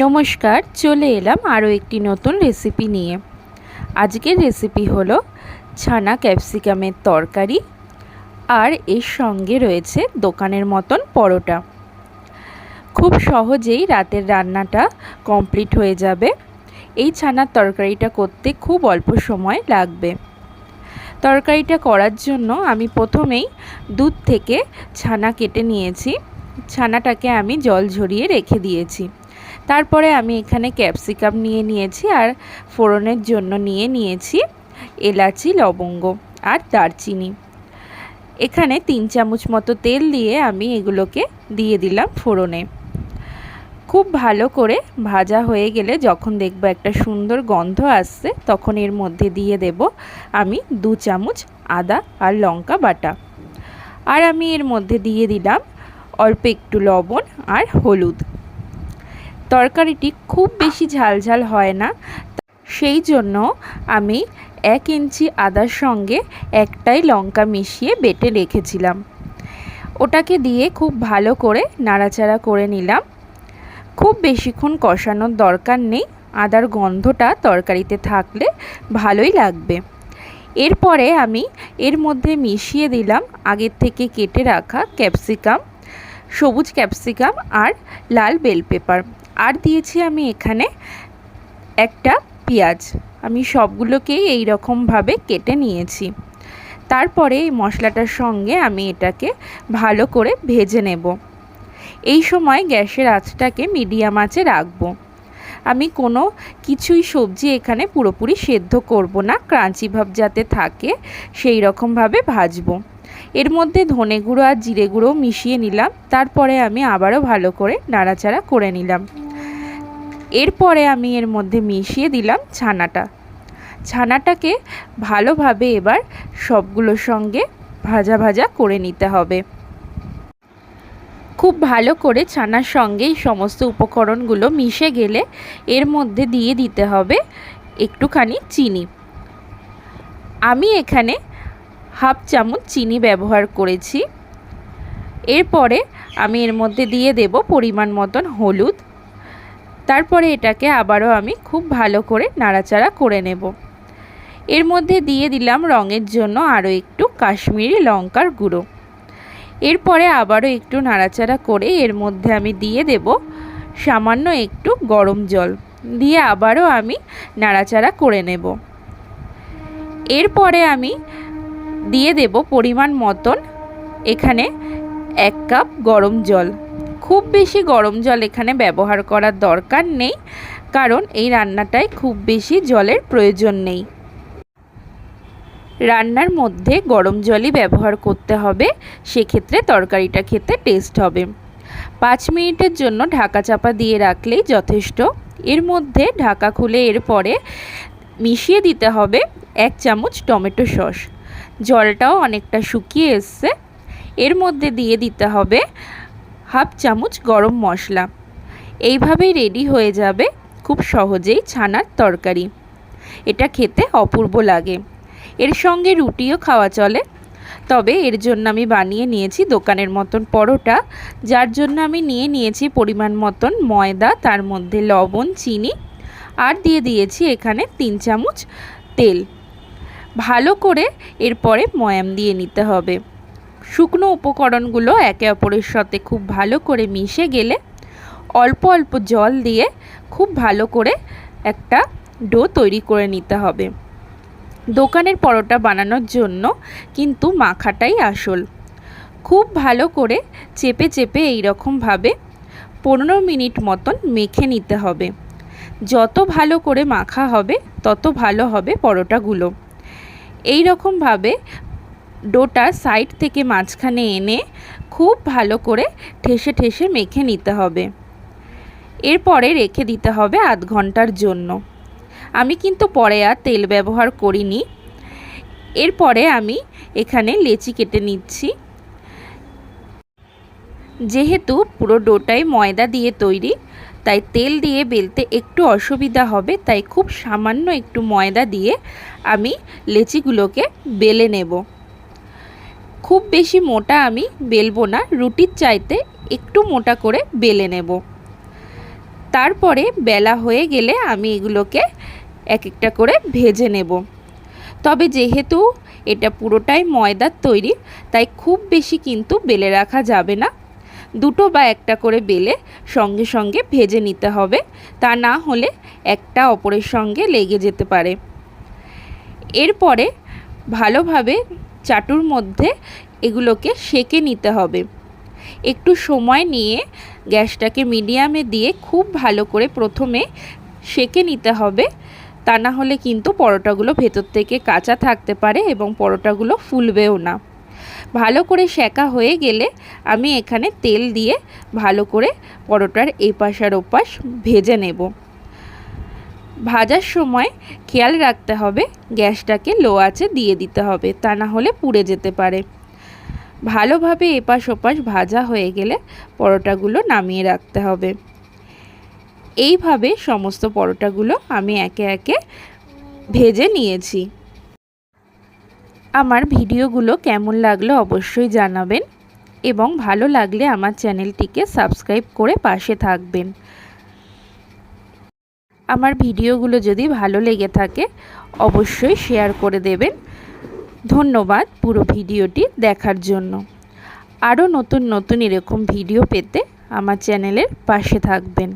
নমস্কার, চলে এলাম আরও একটি নতুন রেসিপি নিয়ে। আজকের রেসিপি হলো ছানা ক্যাপসিকামের তরকারি আর এর সঙ্গে রয়েছে দোকানের মতন পরোটা। খুব সহজেই রাতের রান্নাটা কমপ্লিট হয়ে যাবে। এই ছানার তরকারিটা করতে খুব অল্প সময় লাগবে। তরকারিটা করার জন্য আমি প্রথমেই দুধ থেকে ছানা কেটে নিয়েছি। ছানাটাকে আমি জল ঝরিয়ে রেখে দিয়েছি। তারপরে আমি এখানে ক্যাপসিকাম নিয়ে নিয়েছি আর ফোড়নের জন্য নিয়ে নিয়েছি এলাচি, লবঙ্গ আর দারচিনি। এখানে তিন চামচ মতো তেল দিয়ে আমি এগুলোকে দিয়ে দিলাম ফোড়নে। খুব ভালো করে ভাজা হয়ে গেলে যখন দেখব একটা সুন্দর গন্ধ আসছে, তখন এর মধ্যে দিয়ে দেব আমি দু চামচ আদা আর লঙ্কা বাটা। আর আমি এর মধ্যে দিয়ে দিলাম অল্প একটু লবণ আর হলুদ। তরকারিটি খুব বেশি ঝালঝাল হয় না। সেই জন্য আমি এক ইঞ্চি আদার সঙ্গে একটাই লঙ্কা মিশিয়ে বেটে রেখেছিলাম। ওটাকে দিয়ে খুব ভালো করে নাড়াচাড়া করে নিলাম। খুব বেশিক্ষণ কষানোর দরকার নেই। আদার গন্ধটা তরকারিতে থাকলে ভালোই লাগবে। এরপরে আমি এর মধ্যে মিশিয়ে দিলাম আগের থেকে কেটে রাখা ক্যাপসিকাম, সবুজ ক্যাপসিকাম আর লাল বেল পেপার। আর দিয়েছি আমি এখানে একটা পেঁয়াজ। আমি সবগুলোকেই এই রকমভাবে কেটে নিয়েছি। তারপরে এই মশলাটার সঙ্গে আমি এটাকে ভালো করে ভেজে নেব। এই সময় গ্যাসের আঁচটাকে মিডিয়াম আঁচে রাখব। আমি কোনো কিছুই সবজি এখানে পুরোপুরি সেদ্ধ করব না, ক্রাঞ্চি ভাব যাতে থাকে সেই রকমভাবে ভাজবো। এর মধ্যে ধনে গুঁড়ো আর জিরে গুঁড়ো মিশিয়ে নিলাম। তারপরে আমি আবারও ভালো করে নাড়াচাড়া করে নিলাম। এরপরে আমি এর মধ্যে মিশিয়ে দিলাম ছানাটা। ছানাটাকে ভালোভাবে এবার সবগুলোর সঙ্গে ভাজা ভাজা করে নিতে হবে। খুব ভালো করে ছানার সঙ্গে এই সমস্ত উপকরণগুলো মিশে গেলে এর মধ্যে দিয়ে দিতে হবে একটুখানি চিনি। আমি এখানে হাফ চামচ চিনি ব্যবহার করেছি। এরপরে আমি এর মধ্যে দিয়ে দেব পরিমাণ মতন হলুদ। তারপরে এটাকে আবারও আমি খুব ভালো করে নাড়াচাড়া করে নেব। এর মধ্যে দিয়ে দিলাম রঙের জন্য আরও একটু কাশ্মীরি লঙ্কার গুঁড়ো। এরপরে আবারও একটু নাড়াচাড়া করে এর মধ্যে আমি দিয়ে দেব সামান্য একটু গরম জল। দিয়ে আবারও আমি নাড়াচাড়া করে নেব। এরপরে আমি দিয়ে দেব পরিমাণ মতন এখানে এক কাপ গরম জল। খুব বেশি গরম জল এখানে ব্যবহার করার দরকার নেই, কারণ এই রান্নাটায় খুব বেশি জলের প্রয়োজন নেই। রান্নার মধ্যে গরম জলই ব্যবহার করতে হবে, সেক্ষেত্রে তরকারিটা খেতে টেস্ট হবে। পাঁচ মিনিটের জন্য ঢাকা চাপা দিয়ে রাখলেই যথেষ্ট। এর মধ্যে ঢাকা খুলে এরপরে মিশিয়ে দিতে হবে এক চামচ টমেটো সস। জলটাও অনেকটা শুকিয়ে এসছে। এর মধ্যে দিয়ে দিতে হবে হাফ চামচ গরম মশলা। এইভাবেই রেডি হয়ে যাবে খুব সহজেই ছানার তরকারি। এটা খেতে অপূর্ব লাগে। এর সঙ্গে রুটিও খাওয়া চলে। তবে এর জন্য আমি বানিয়ে নিয়েছি দোকানের মতন পরোটা, যার জন্য আমি নিয়ে নিয়েছি পরিমাণ মতন ময়দা, তার মধ্যে লবণ, চিনি, আর দিয়ে দিয়েছি এখানে তিন চামচ তেল। ভালো করে এরপরে ময়াম দিয়ে নিতে হবে। শুকনো উপকরণগুলো একে অপরের সাথে খুব ভালো করে মিশে গেলে অল্প অল্প জল দিয়ে খুব ভালো করে একটা ডো তৈরি করে নিতে হবে। দোকানের পরোটা বানানোর জন্য কিন্তু মাখাটাই আসল। খুব ভালো করে চেপে চেপে এই এইরকমভাবে পনেরো মিনিট মতন মেখে নিতে হবে। যত ভালো করে মাখা হবে, তত ভালো হবে পরোটাগুলো। এই রকমভাবে ডোটা সাইড থেকে মাঝখানে এনে খুব ভালো করে ঠেসে ঠেসে মেখে নিতে হবে। এরপরে রেখে দিতে হবে আধ ঘণ্টার জন্য। আমি কিন্তু পরে আর তেল ব্যবহার করিনি। এরপরে আমি এখানে লেচি কেটে নিচ্ছি। যেহেতু পুরো ডোটাই ময়দা দিয়ে তৈরি, তাই তেল দিয়ে বেলতে একটু অসুবিধা হবে, তাই খুব সামান্য একটু ময়দা দিয়ে আমি লেচিগুলোকে বেলে নেব। খুব বেশি মোটা আমি বেলবো না, রুটির চাইতে একটু মোটা করে বেলে নেব। তারপরে বেলা হয়ে গেলে আমি এগুলোকে এক একটা করে ভেজে নেব। তবে যেহেতু এটা পুরোটাই ময়দার তৈরি, তাই খুব বেশি কিন্তু বেলে রাখা যাবে না। দুটো বা একটা করে বেলে সঙ্গে সঙ্গে ভেজে নিতে হবে, তা না হলে একটা অপরের সঙ্গে লেগে যেতে পারে। এরপরে ভালোভাবে চাটুর মধ্যে এগুলোকে সেকে নিতে হবে। একটু সময় নিয়ে গ্যাসটাকে মিডিয়ামে দিয়ে খুব ভালো করে প্রথমে সেকে নিতে হবে। তা না হলে কিন্তু পরোটাগুলো ভেতর থেকে কাঁচা থাকতে পারে এবং পরোটাগুলো ফুলবেও না। ভালো করে সেকা হয়ে গেলে আমি এখানে তেল দিয়ে ভালো করে পরোটার এপাশ আর ওপাশ ভেজে নেব। ভাজার সময় খেয়াল রাখতে হবে, গ্যাসটাকে লো আঁচে দিয়ে দিতে হবে, তা না হলে পুড়ে যেতে পারে। ভালোভাবে এপাশ ওপাশ ভাজা হয়ে গেলে পরোটাগুলো নামিয়ে রাখতে হবে। এইভাবে সমস্ত পরোটাগুলো আমি একে একে ভেজে নিয়েছি। আমার ভিডিওগুলো কেমন লাগল অবশ্যই জানাবেন এবং ভালো লাগলে আমার চ্যানেলটিকে সাবস্ক্রাইব করে পাশে থাকবেন। আমার ভিডিওগুলো যদি ভালো লেগে থাকে, অবশ্যই শেয়ার করে দেবেন। ধন্যবাদ পুরো ভিডিওটি দেখার জন্য। আরও নতুন নতুন এরকম ভিডিও পেতে আমার চ্যানেলের পাশে থাকবেন।